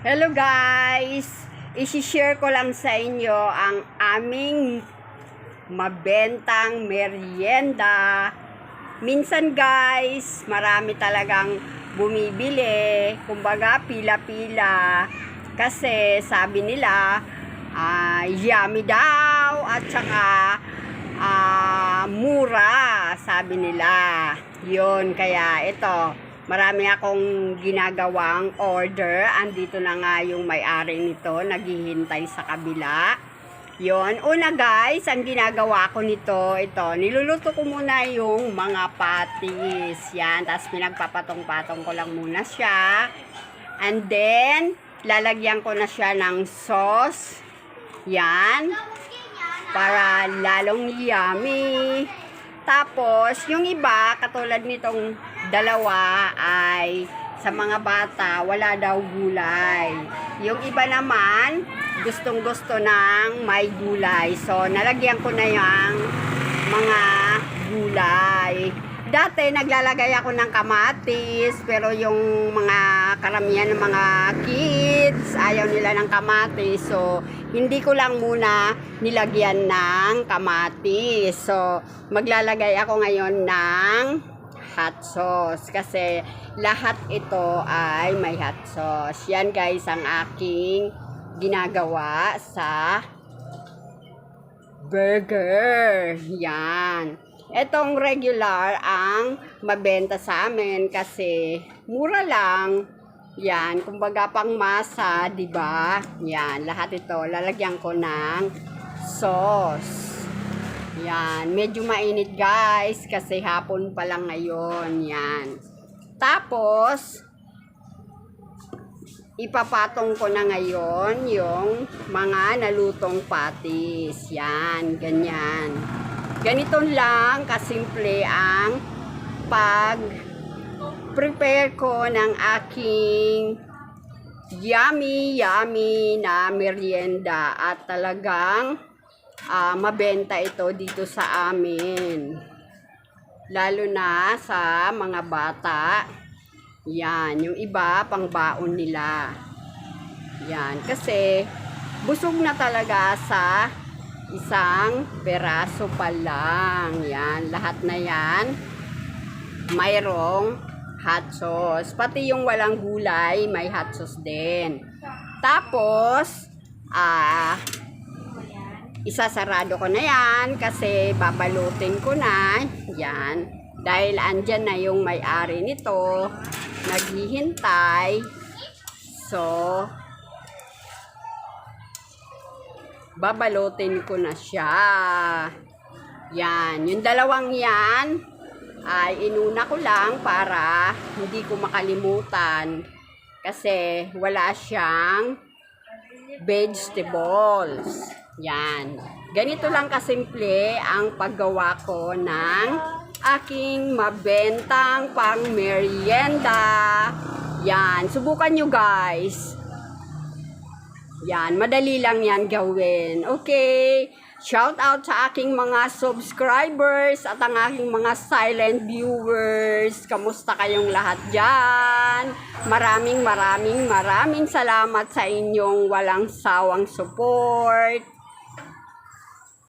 Hello guys! Isishare ko lang sa inyo ang aming mabentang merienda. Minsan guys, marami talagang bumibili. Kumbaga, pila-pila. Kasi sabi nila, ah, yummy daw at saka ah, mura, sabi nila. Yun, kaya ito, marami akong ginagawang order. Andito na nga yung may-ari nito, naghihintay sa kabila. Yon, una guys, ang ginagawa ko nito, ito, niluluto ko muna yung mga patis. Yan, tapos pinagpapatong-patong ko lang muna siya. And then, lalagyan ko na siya ng sauce. Yan, para lalong yummy. Tapos, yung iba, katulad nitong dalawa ay sa mga bata, wala daw gulay. Yung iba naman, gustong gusto ng may gulay. So, nalagyan ko na yung mga gulay. Dati, naglalagay ako ng kamatis, pero yung mga karamihan ng mga kids, ayaw nila ng kamatis. So, hindi ko lang muna nilagyan ng kamatis. So, maglalagay ako ngayon ng hot sauce kasi lahat ito ay may hot sauce. Yan guys ang aking ginagawa sa burger. Yan. Etong regular ang mabenta sa amin kasi mura lang. Yan, kumbaga pang masa, 'di ba? Yan, lahat ito lalagyan ko ng sauce. Yan, medyo mainit guys kasi hapon pa lang ngayon. Yan. Tapos, ipapatong ko na ngayon yung mga nalutong patis. Yan, ganyan. Ganito lang kasimple ang pag prepare ko ng aking yummy yummy na merienda at talagang ah, mabenta ito dito sa amin. Lalo na sa mga bata. Yan, yung iba pang baon nila. Yan, kasi busog na talaga sa isang peraso pa lang. Yan, lahat na yan mayroong hot sauce. Pati yung walang gulay, may hot sauce din. Tapos, ah, isasarado ko na yan kasi babalutin ko na. Yan. Dahil andyan na yung may-ari nito. Naghihintay. So, babalutin ko na siya. Yan. Yung dalawang yan, ay inuna ko lang para hindi ko makalimutan. Kasi wala siyang vegetables. Yan. Ganito lang kasimple ang paggawa ko ng aking mabentang pang merienda. Yan. Subukan nyo guys. Yan. Madali lang yan gawin. Okay. Shout out sa aking mga subscribers at ang aking mga silent viewers. Kamusta kayong lahat dyan? Maraming maraming maraming salamat sa inyong walang sawang support.